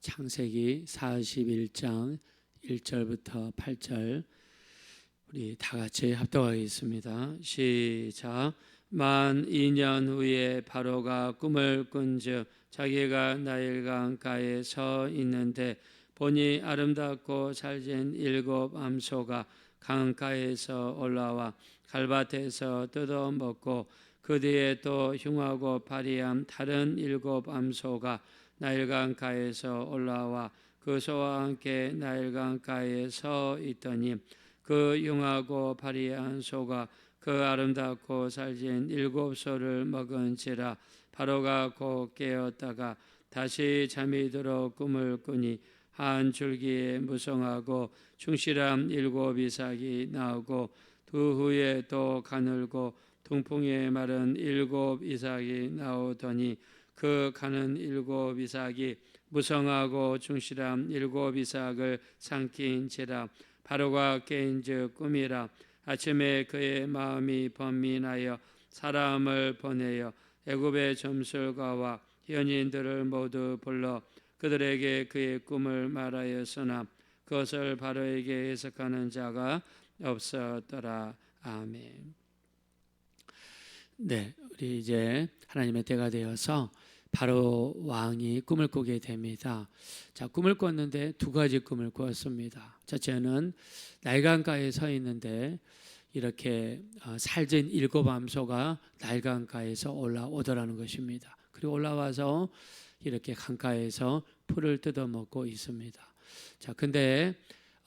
창세기 41장 1절부터 8절 우리 다 같이 합독하겠습니다. 시작. 만 2년 후에 바로가 꿈을 꾼즉 자기가 나일 강가에 서 있는데 보니 아름답고 잘진 일곱 암소가 강가에서 올라와 갈밭에서 뜯어 먹고 그 뒤에 또 흉하고 파리한 다른 일곱 암소가 나일강가에서 올라와 그 소와 함께 나일강가에 서 있더니 그 흉하고 파리한 소가 그 아름답고 살진 일곱 소를 먹은지라 바로가 곧 깨었다가 다시 잠이 들어 꿈을 꾸니 한 줄기에 무성하고 충실한 일곱 이삭이 나오고 두 후에 또 가늘고 동풍에 마른 일곱 이삭이 나오더니 그 가는 일곱 이삭이 무성하고 충실한 일곱 이삭을 삼킨지라 바로가 깨인즉 꿈이라. 아침에 그의 마음이 번민하여 사람을 보내어 애굽의 점술가와 현인들을 모두 불러 그들에게 그의 꿈을 말하였으나 그것을 바로에게 해석하는 자가 없었더라. 아멘. 네, 우리 이제 하나님의 때가 되어서 바로 왕이 꿈을 꾸게 됩니다. 자, 꿈을 꿨는데 두 가지 꿈을 꾸었습니다. 첫째는 날강가에 서 있는데 이렇게 어, 살진 일곱 암소가 날강가에서 올라오더라는 것입니다. 그리고 올라와서 이렇게 강가에서 풀을 뜯어 먹고 있습니다. 자, 근데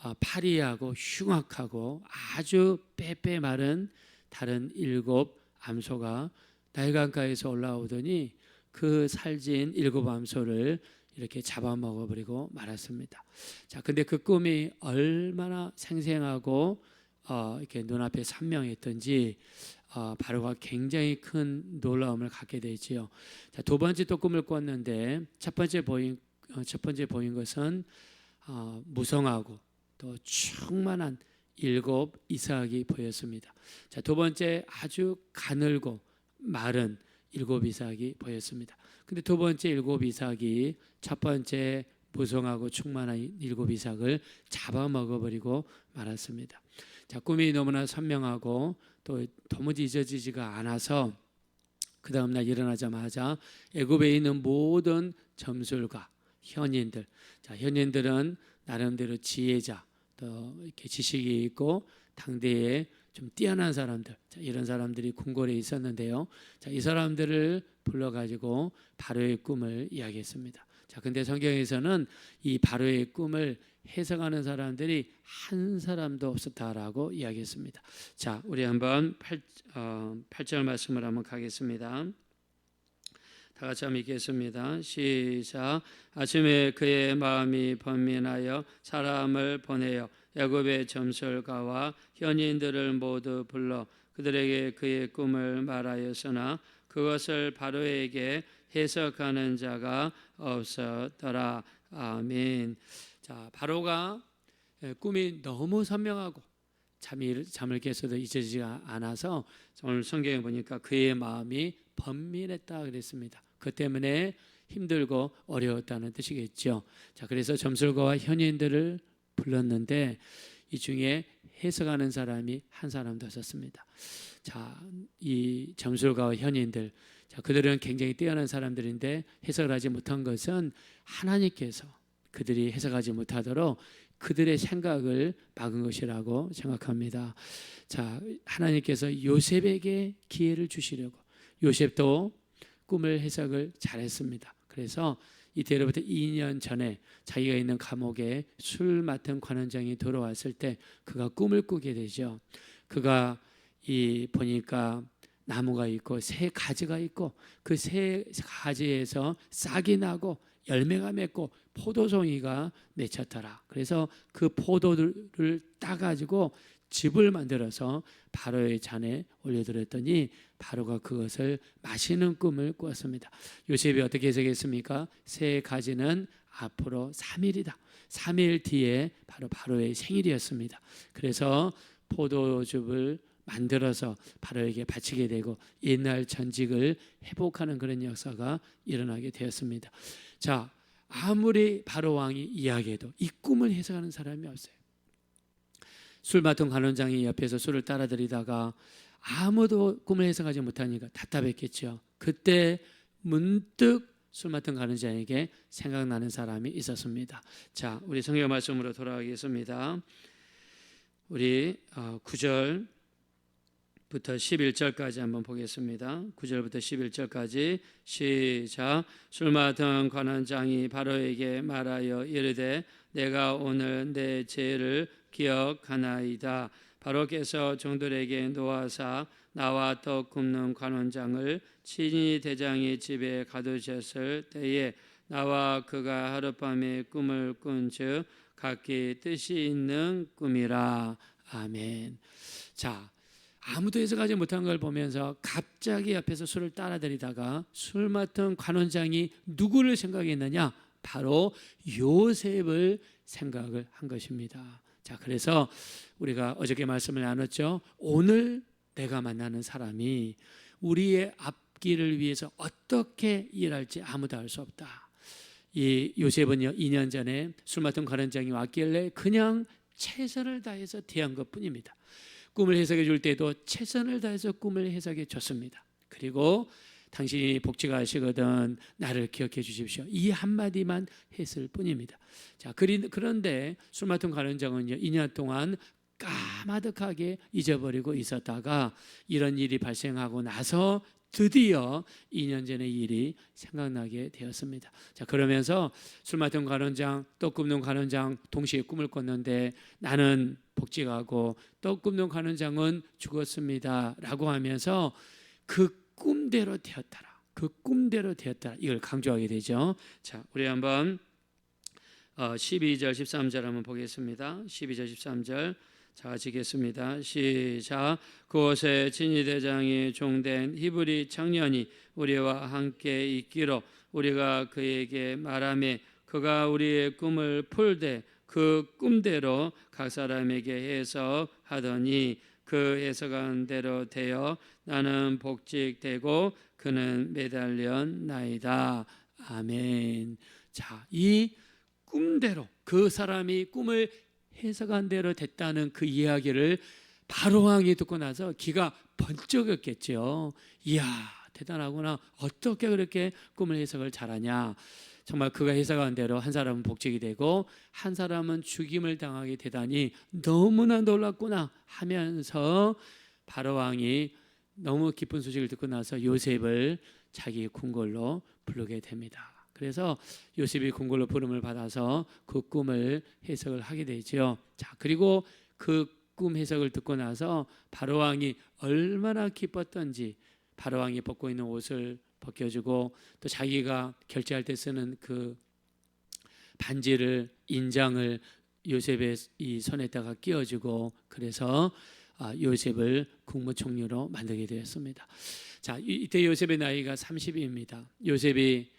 어, 파리하고 흉악하고 아주 빼빼 마른 다른 일곱 암소가 날강가에서 올라오더니 그 살진 일곱 암소를 이렇게 잡아먹어 버리고 말았습니다. 자, 근데 그 꿈이 얼마나 생생하고 어, 이렇게 눈앞에 선명했던지 어, 바로가 굉장히 큰 놀라움을 갖게 되지요. 자, 두 번째 또 꿈을 꿨는데 첫 번째 보인 어, 첫 번째 보인 것은 어, 무성하고 또 충만한 일곱 이삭이 보였습니다. 자, 두 번째 아주 가늘고 마른 일곱 이삭이 보였습니다. 근데 두 번째 일곱 이삭이 첫 번째 무성하고 충만한 일곱 이삭을 잡아먹어 버리고 말았습니다. 자, 꿈이 너무나 선명하고 또 도무지 잊어지지가 않아서 그 다음 날 일어나자마자 애굽에 있는 모든 점술가 현인들, 자 현인들은 나름대로 지혜자, 또 이렇게 지식이 있고 당대에 좀 뛰어난 사람들, 자, 이런 사람들이 궁궐에 있었는데요. 자, 이 사람들을 불러가지고 바로의 꿈을 이야기했습니다. 자, 근데 성경에서는 이 바로의 꿈을 해석하는 사람들이 한 사람도 없었다라고 이야기했습니다. 자, 우리 한번 8, 어, 8절 말씀을 한번 가겠습니다. 다 같이 한번 읽겠습니다. 시작. 아침에 그의 마음이 번민하여 사람을 보내어 야곱의 점설가와 현인들을 모두 불러 그들에게 그의 꿈을 말하였으나 그것을 바로에게 해석하는 자가 없었더라. 아멘. 자, 바로가 꿈이 너무 선명하고 잠이 잠을 깨서도 잊어지지 않아서 오늘 성경에 보니까 그의 마음이 번민했다 그랬습니다. 그 때문에 힘들고 어려웠다는 뜻이겠죠. 자, 그래서 점술가와 현인들을 불렀는데 이 중에 해석하는 사람이 한 사람도 없었습니다. 자, 이 점술가와 현인들, 자, 그들은 굉장히 뛰어난 사람들인데 해석을 하지 못한 것은 하나님께서 그들이 해석하지 못하도록 그들의 생각을 막은 것이라고 생각합니다. 자, 하나님께서 요셉에게 기회를 주시려고 요셉도 꿈을 해석을 잘했습니다. 그래서 이때로부터 2년 전에 자기가 있는 감옥에 술 맡은 관원장이 들어왔을 때 그가 꿈을 꾸게 되죠. 그가 이 보니까 나무가 있고 새 가지가 있고 그 새 가지에서 싹이 나고 열매가 맺고 포도송이가 맺혔더라. 그래서 그 포도를 따가지고 집을 만들어서 바로의 잔에 올려드렸더니 바로가 그것을 마시는 꿈을 꾸었습니다. 요셉이 어떻게 해석했습니까? 새 가지는 앞으로 3일이다. 3일 뒤에 바로 바로의 생일이었습니다. 그래서 포도즙을 만들어서 바로에게 바치게 되고 옛날 전직을 회복하는 그런 역사가 일어나게 되었습니다. 자, 아무리 바로 왕이 이야기해도 이 꿈을 해석하는 사람이 없어요. 술 맡은 관원장이 옆에서 술을 따라들이다가 아무도 꿈을 해석하지 못하니까 답답했겠죠. 그때 문득 술 맡은 관원장에게 생각나는 사람이 있었습니다. 자, 우리 성경 말씀으로 돌아가겠습니다. 우리 9절 부터 11절까지 한번 보겠습니다. 9절부터 11절까지 시작. 술 맡은 관원장이 바로에게 말하여 이르되 내가 오늘 내 죄를 기억하나이다. 바로께서 종들에게 놓아사 나와 떡 굽는 관원장을 친히 대장의 집에 가두셨을 때에 나와 그가 하룻밤에 꿈을 꾼즉 각기 뜻이 있는 꿈이라. 아멘. 자, 아무도 해석하지 못한 걸 보면서 갑자기 옆에서 술을 따라들이다가 술 맡은 관원장이 누구를 생각했느냐? 바로 요셉을 생각을 한 것입니다. 자, 그래서 우리가 어저께 말씀을 나눴죠. 오늘 내가 만나는 사람이 우리의 앞길을 위해서 어떻게 일할지 아무도 알 수 없다. 이 요셉은요, 2년 전에 술 맡은 관원장이 왔길래 그냥 최선을 다해서 대한 것 뿐입니다. 꿈을 해석해 줄 때도 최선을 다해서 꿈을 해석해 줬습니다. 그리고 당신이 복지가 하시거든 나를 기억해 주십시오. 이 한마디만 했을 뿐입니다. 자, 그런데 술 맡은 관원장은요, 2년 동안 까마득하게 잊어버리고 있었다가 이런 일이 발생하고 나서 드디어 2년 전의 일이 생각나게 되었습니다. 자, 그러면서 술 맡은 관원장, 떡 굽는 관원장 동시에 꿈을 꿨는데 나는 복직하고 떡 굽는 관원장은 죽었습니다. 라고 하면서 그 꿈대로 되었다라. 그 꿈대로 되었다. 이걸 강조하게 되죠. 자, 우리 한번 12절, 어, 13절 한번 보겠습니다. 12절, 13절. 자, 지겠습니다. 시작. 그곳에 진위 대장이 종된 히브리 청년이 우리와 함께 있기로 우리가 그에게 말하며 그가 우리의 꿈을 풀되 그 꿈대로 각 사람에게 해석하더니 그 해석한 대로 되어 나는 복직되고 그는 매달렸나이다. 아멘. 자, 이 꿈대로 그 사람이 꿈을 해석한 대로 됐다는 그 이야기를 바로 왕이 듣고 나서 기가 번쩍였겠죠. 이야, 대단하구나. 어떻게 그렇게 꿈을 해석을 잘하냐. 정말 그가 해석한 대로 한 사람은 복직이 되고 한 사람은 죽임을 당하게 되다니 너무나 놀랐구나 하면서 바로 왕이 너무 기쁜 소식을 듣고 나서 요셉을 자기 궁궐로 부르게 됩니다. 그래서 요셉이 궁궐로 부름을 받아서 그 꿈을 해석을 하게 되죠. 자, 그리고 그 꿈 해석을 듣고 나서 바로 왕이 얼마나 기뻤던지 바로 왕이 벗고 있는 옷을 벗겨주고 또 자기가 결제할 때 쓰는 그 반지를 인장을 요셉의 이 손에다가 끼워주고 그래서 아, 요셉을 국무총리로 만들게 되었습니다. 자 이때 요셉의 나이가 30입니다. 요셉이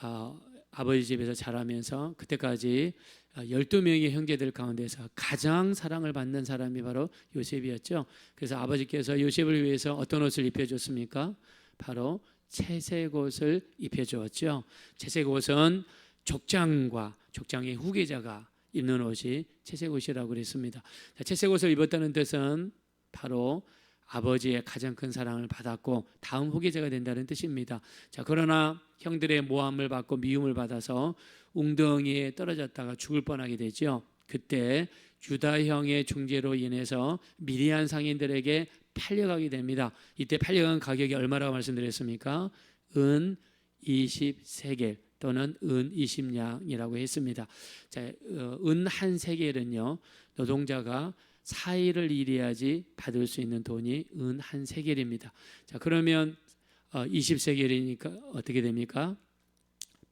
아, 아버지 집에서 자라면서 그때까지 12명의 형제들 가운데서 가장 사랑을 받는 사람이 바로 요셉이었죠. 그래서 아버지께서 요셉을 위해서 어떤 옷을 입혀줬습니까? 바로 채색 옷을 입혀 주었죠. 채색 옷은 족장과 족장의 후계자가 입는 옷이 채색 옷이라고 그랬습니다. 채색 옷을 입었다는 뜻은 바로 아버지의 가장 큰 사랑을 받았고 다음 후계자가 된다는 뜻입니다. 자, 그러나 형들의 모함을 받고 미움을 받아서 웅덩이에 떨어졌다가 죽을 뻔하게 되죠. 그때 유다 형의 중재로 인해서 미디안 상인들에게 팔려가게 됩니다. 이때 팔려간 가격이 얼마라고 말씀드렸습니까? 은 20세겔 또는 은 20냥이라고 했습니다. 자, 어, 은한 세겔은요. 노동자가 4일을 일해야지 받을 수 있는 돈이 은 한 세겔입니다. 자, 그러면 20세겔이니까 어, 어떻게 됩니까?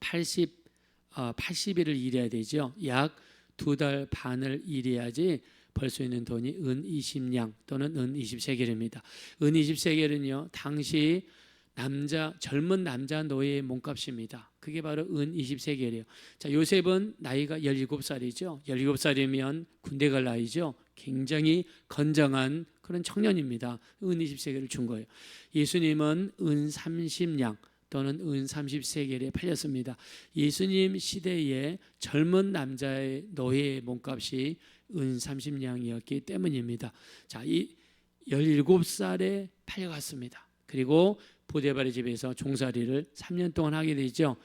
80 80일을 일해야 되죠. 약 두 달 반을 일해야지 벌 수 있는 돈이 은 20냥 또는 은 20세겔입니다. 은 20세겔은요. 당시 남자 젊은 남자 노예의 몸값입니다. 그게 바로 은 20세겔이에요. 자, 요셉은 나이가 17살이죠. 17살이면 군대 갈 나이죠. 굉장히 건장한 그런 청년입니다. 은 20세계를 준 거예요. 예수님은 은 30냥 또는 은 30세겔에 팔렸습니다. 예수님 시대에 젊은 남자의 노예의 몸값이 은 30냥이었기 때문입니다. 자, 이 17살에 팔려갔습니다. 그리고 보데발의 집에서 종살이를 3년 동안 하게 되죠.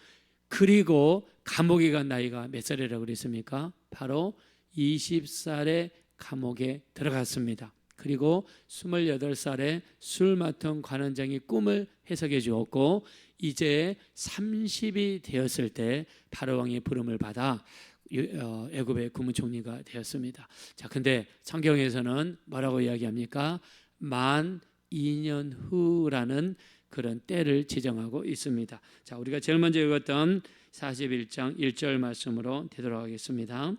그리고 감옥에 간 나이가 몇 살이라고 그랬습니까? 바로 20살에 감옥에 들어갔습니다. 그리고 28살에 술 맡은 관원장이 꿈을 해석해 주었고 이제 30이 되었을 때 바로 왕의 부름을 받아 애굽의 국무총리가 되었습니다. 자, 근데 성경에서는 뭐라고 이야기합니까? 만 2년 후라는 그런 때를 지정하고 있습니다. 자, 우리가 제일 먼저 읽었던 41장 1절 말씀으로 되돌아가겠습니다.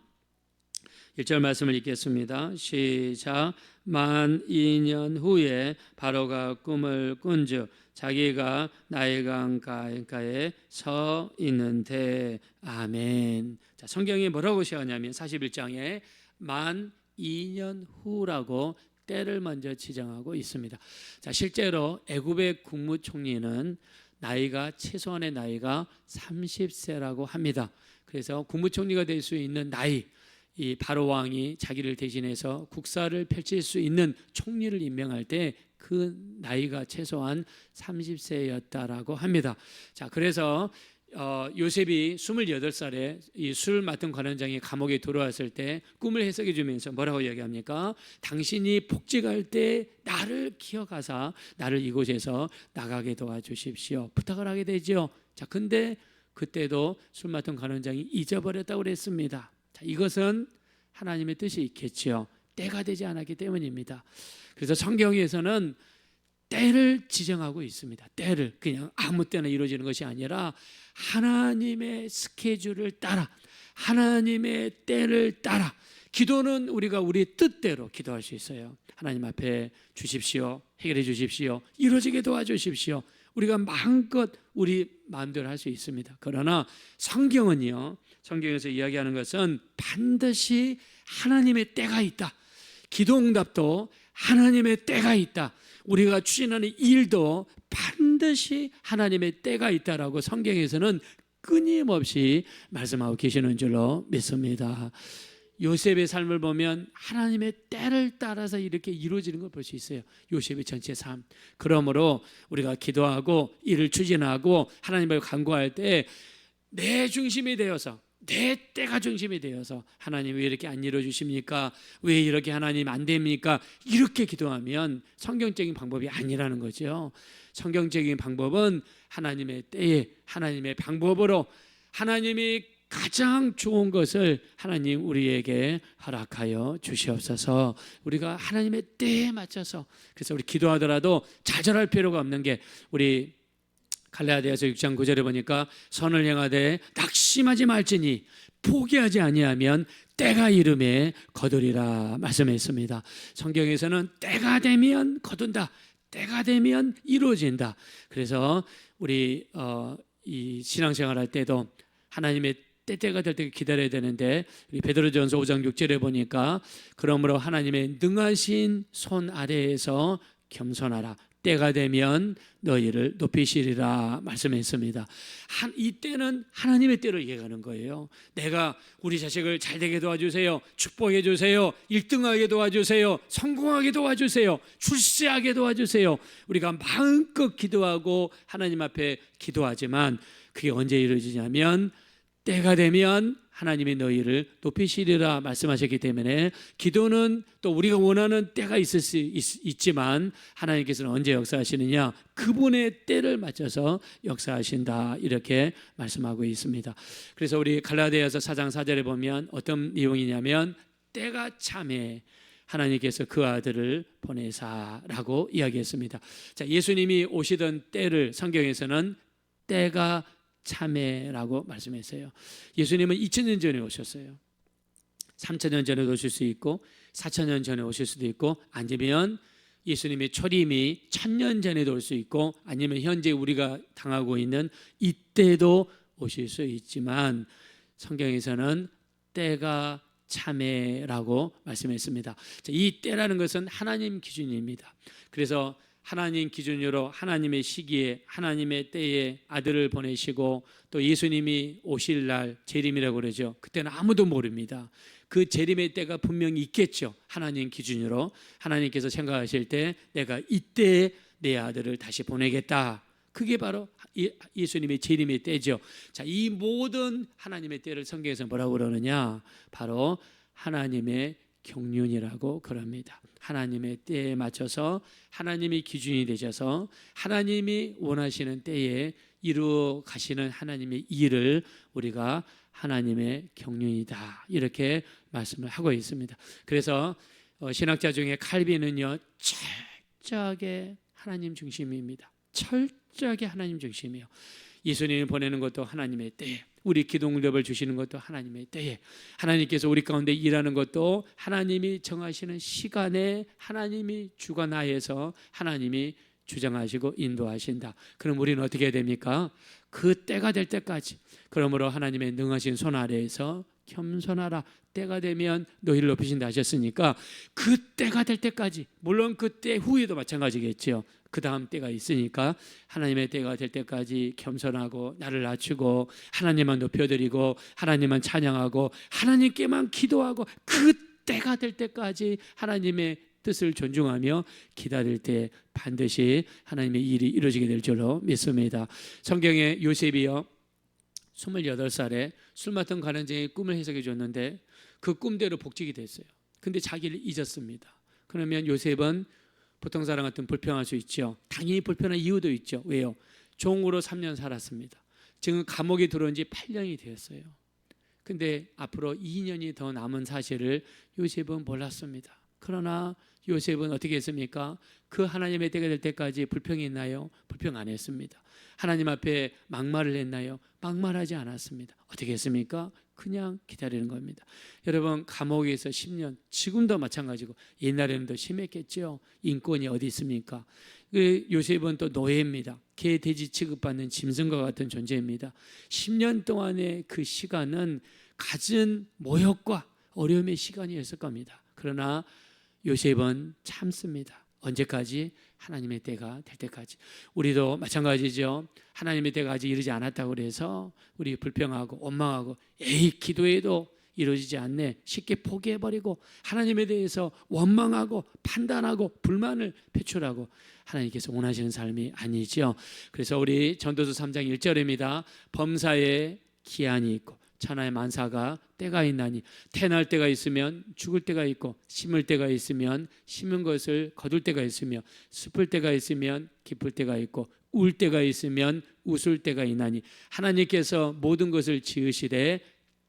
1절 말씀을 읽겠습니다. 시작. 만 2년 후에 바로가 꿈을 꾼즉 자기가 나일강 가에 서 있는데 아멘. 자, 성경이 뭐라고 시하냐면 41장에 만 2년 후라고 때를 먼저 지정하고 있습니다. 자, 실제로 애굽의 국무총리는 나이가 최소한의 나이가 30세라고 합니다. 그래서 국무총리가 될 수 있는 나이 이 바로 왕이 자기를 대신해서 국사를 펼칠 수 있는 총리를 임명할 때 그 나이가 최소한 30세였다라고 합니다. 자, 그래서 어, 요셉이 28살에 이 술 맡은 관원장이 감옥에 들어왔을 때 꿈을 해석해 주면서 뭐라고 이야기합니까? 당신이 복직할 때 나를 기억하사 나를 이곳에서 나가게 도와주십시오. 부탁을 하게 되죠. 자, 근데 그때도 술 맡은 관원장이 잊어버렸다고 그랬습니다. 자, 이것은 하나님의 뜻이 있겠지요. 때가 되지 않았기 때문입니다. 그래서 성경에서는 때를 지정하고 있습니다. 때를 그냥 아무 때나 이루어지는 것이 아니라 하나님의 스케줄을 따라 하나님의 때를 따라 기도는 우리가 우리 뜻대로 기도할 수 있어요. 하나님 앞에 주십시오. 해결해 주십시오. 이루어지게 도와주십시오. 우리가 마음껏 우리 마음대로 할 수 있습니다. 그러나 성경은요. 성경에서 이야기하는 것은 반드시 하나님의 때가 있다. 기도 응답도 하나님의 때가 있다. 우리가 추진하는 일도 반드시 하나님의 때가 있다라고 성경에서는 끊임없이 말씀하고 계시는 줄로 믿습니다. 요셉의 삶을 보면 하나님의 때를 따라서 이렇게 이루어지는 걸 볼 수 있어요. 요셉의 전체 삶. 그러므로 우리가 기도하고 일을 추진하고 하나님을 간구할 때 내 중심이 되어서 내 때가 중심이 되어서 하나님 왜 이렇게 안 이루어 주십니까? 왜 이렇게 하나님 안 됩니까? 이렇게 기도하면 성경적인 방법이 아니라는 거죠. 성경적인 방법은 하나님의 때에 하나님의 방법으로 하나님이 가장 좋은 것을 하나님 우리에게 허락하여 주시옵소서. 우리가 하나님의 때에 맞춰서 그래서 우리 기도하더라도 좌절할 필요가 없는 게 우리 갈라디아서 6장 9절에 보니까 선을 행하되 낙심하지 말지니 포기하지 아니하면 때가 이름에 거두리라 말씀했습니다. 성경에서는 때가 되면 거둔다. 때가 되면 이루어진다. 그래서 우리 어, 이 신앙생활 할 때도 하나님의 때때가 될 때 기다려야 되는데 우리 베드로전서 5장 6절에 보니까 그러므로 하나님의 능하신 손 아래에서 겸손하라. 때가 되면 너희를 높이시리라 말씀했습니다. 한, 이 때는 하나님의 때로 얘기하는 거예요. 내가 우리 자식을 잘 되게 도와주세요. 축복해 주세요. 1등하게 도와주세요. 성공하게 도와주세요. 출세하게 도와주세요. 우리가 마음껏 기도하고 하나님 앞에 기도하지만 그게 언제 이루어지냐면 때가 되면 하나님이 너희를 높이시리라 말씀하셨기 때문에 기도는 또 우리가 원하는 때가 있을 수 있, 지만 하나님께서는 언제 역사하시느냐 그분의 때를 맞춰서 역사하신다 이렇게 말씀하고 있습니다. 그래서 우리 갈라디아서 4장 4절에 보면 어떤 내용이냐면 때가 참에 하나님께서 그 아들을 보내사라고 이야기했습니다. 자, 예수님이 오시던 때를 성경에서는 때가 참회라고 말씀했어요. 예수님은 2000년 전에 오셨어요. 3000년 전에 오실 수 있고 4000년 전에 오실 수도 있고 아니면 예수님의 초림이 1000년 전에도 올 수 있고 아니면 현재 우리가 당하고 있는 이때도 오실 수 있지만 성경에서는 때가 참회라고 말씀했습니다. 이 때라는 것은 하나님 기준입니다. 그래서 하나님 기준으로 하나님의 시기에 하나님의 때에 아들을 보내시고 또 예수님이 오실 날 재림이라고 그러죠. 그때는 아무도 모릅니다. 그 재림의 때가 분명히 있겠죠. 하나님 기준으로 하나님께서 생각하실 때 내가 이때 내 아들을 다시 보내겠다. 그게 바로 예- 예수님의 재림의 때죠. 자, 이 모든 하나님의 때를 성경에서 뭐라고 그러느냐? 바로 하나님의 경륜이라고 그럽니다. 하나님의 때에 맞춰서 하나님이 기준이 되셔서 하나님이 원하시는 때에 이루어 가시는 하나님의 일을 우리가 하나님의 경륜이다. 이렇게 말씀을 하고 있습니다. 그래서 어, 신학자 중에 칼빈은요, 철저하게 하나님 중심입니다. 철저하게 하나님 중심이에요. 예수님을 보내는 것도 하나님의 때에 우리 기도응답을 주시는 것도 하나님의 때에 하나님께서 우리 가운데 일하는 것도 하나님이 정하시는 시간에 하나님이 주관하여서 하나님이 주장하시고 인도하신다. 그럼 우리는 어떻게 됩니까? 그 때가 될 때까지 그러므로 하나님의 능하신 손 아래에서 겸손하라. 때가 되면 너희를 높이신다 하셨으니까 그 때가 될 때까지 물론 그 때 후에도 마찬가지겠죠. 그 다음 때가 있으니까 하나님의 때가 될 때까지 겸손하고 나를 낮추고 하나님만 높여드리고 하나님만 찬양하고 하나님께만 기도하고 그 때가 될 때까지 하나님의 뜻을 존중하며 기다릴 때 반드시 하나님의 일이 이루어지게 될 줄로 믿습니다. 성경에 요셉이요 28살에 술 맡은 가난쟁이 꿈을 해석해 줬는데 그 꿈대로 복직이 됐어요. 근데 자기를 잊었습니다. 그러면 요셉은 보통 사람 같은 불평할 수 있죠. 당연히 불평할 이유도 있죠. 왜요? 종으로 3년 살았습니다. 지금 감옥에 들어온 지 8년이 되었어요. 근데 앞으로 2년이 더 남은 사실을 요셉은 몰랐습니다. 그러나 요셉은 어떻게 했습니까? 그 하나님의 때가 될 때까지 불평이 있나요? 불평 안 했습니다. 하나님 앞에 막말을 했나요? 막말하지 않았습니다. 어떻게 했습니까? 그냥 기다리는 겁니다. 여러분 감옥에서 10년 지금도 마찬가지고 옛날에는 더 심했겠죠. 인권이 어디 있습니까? 그 요셉은 또 노예입니다. 개 돼지 취급받는 짐승과 같은 존재입니다. 10년 동안의 그 시간은 갖은 모욕과 어려움의 시간이었을 겁니다. 그러나 요셉은 참습니다. 언제까지? 하나님의 때가 될 때까지. 우리도 마찬가지죠. 하나님의 때가 아직 이르지 않았다고 그래서 우리 불평하고 원망하고 에이 기도해도 이루어지지 않네. 쉽게 포기해 버리고 하나님에 대해서 원망하고 판단하고 불만을 표출하고 하나님께서 원하시는 삶이 아니죠. 그래서 우리 전도서 3장 1절입니다. 범사에 기한이 있고 천하의 만사가 때가 있나니 태어날 때가 있으면 죽을 때가 있고 심을 때가 있으면 심은 것을 거둘 때가 있으며 슬플 때가 있으면 기쁠 때가 있고 울 때가 있으면 웃을 때가 있나니 하나님께서 모든 것을 지으시되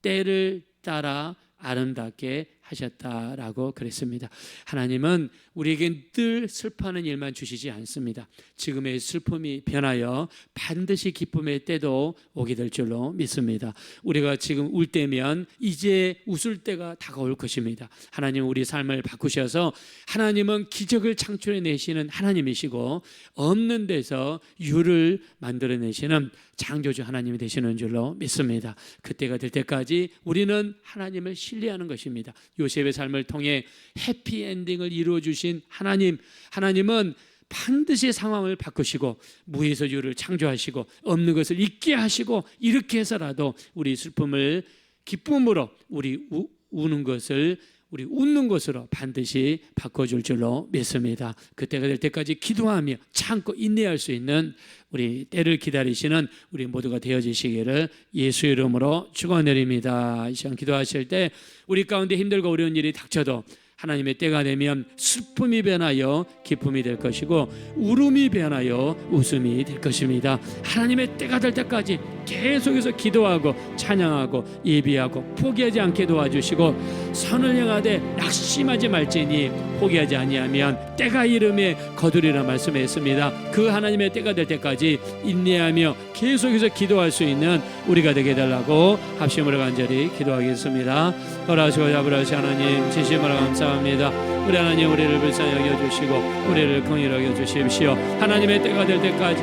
때를 따라 아름답게 하셨다라고 그랬습니다. 하나님은 우리에게 늘 슬퍼하는 일만 주시지 않습니다. 지금의 슬픔이 변하여 반드시 기쁨의 때도 오게 될 줄로 믿습니다. 우리가 지금 울 때면 이제 웃을 때가 다가올 것입니다. 하나님 우리 삶을 바꾸셔서 하나님은 기적을 창출해 내시는 하나님이시고 없는 데서 유를 만들어 내시는 창조주 하나님이 되시는 줄로 믿습니다. 그때가 될 때까지 우리는 하나님을 신뢰하는 것입니다. 요셉의 삶을 통해 해피 엔딩을 이루어 주신 하나님, 하나님은 반드시 상황을 바꾸시고 무에서 유를 창조하시고 없는 것을 있게 하시고 이렇게 해서라도 우리 슬픔을 기쁨으로 우리 우, 우는 것을 우리 웃는 것으로 반드시 바꿔줄 줄로 믿습니다. 그때가 될 때까지 기도하며 참고 인내할 수 있는 우리 때를 기다리시는 우리 모두가 되어지시기를 예수 이름으로 축원드립니다. 이 시간 기도하실 때 우리 가운데 힘들고 어려운 일이 닥쳐도 하나님의 때가 되면 슬픔이 변하여 기쁨이 될 것이고 울음이 변하여 웃음이 될 것입니다. 하나님의 때가 될 때까지 계속해서 기도하고 찬양하고 예비하고 포기하지 않게 도와주시고 선을 향하되 낙심하지 말지니 포기하지 아니하면 때가 이름에 거두리라 말씀했습니다. 그 하나님의 때가 될 때까지 인내하며 계속해서 기도할 수 있는 우리가 되게 달라고 합심으로 간절히 기도하겠습니다. 허락하시고 아버지 하나님 진심으로 감사합니다. 우리 하나님 우리를 불쌍히 여겨주시고 우리를 긍휼히 여주십시오. 하나님의 때가 될 때까지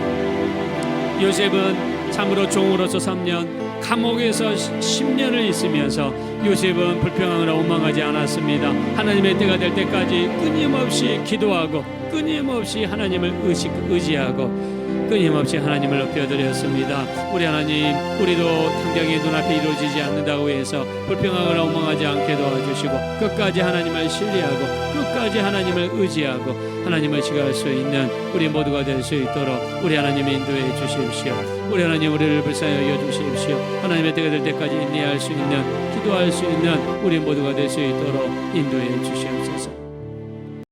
요셉은 참으로 종으로서 3년 감옥에서 10년을 있으면서 요셉은 불평하거나 원망하지 않았습니다. 하나님의 때가 될 때까지 끊임없이 기도하고 끊임없이 하나님을 의식, 의지하고 끊임없이 하나님을 높여드렸습니다. 우리 하나님, 우리도 당장의 눈앞에 이루어지지 않는다고 해서 불평하거나 원망하지 않게 도와주시고 끝까지 하나님을 신뢰하고 끝까지 하나님을 의지하고 하나님을 지갈 수 있는 우리 모두가 될 수 있도록 우리 하나님 인도해 주십시오. 우리 하나님 우리를 불쌍히 여겨 주십시오. 하나님의 때가 될 때까지 인내할 수 있는 기도할 수 있는 우리 모두가 될 수 있도록 인도해 주시옵소서.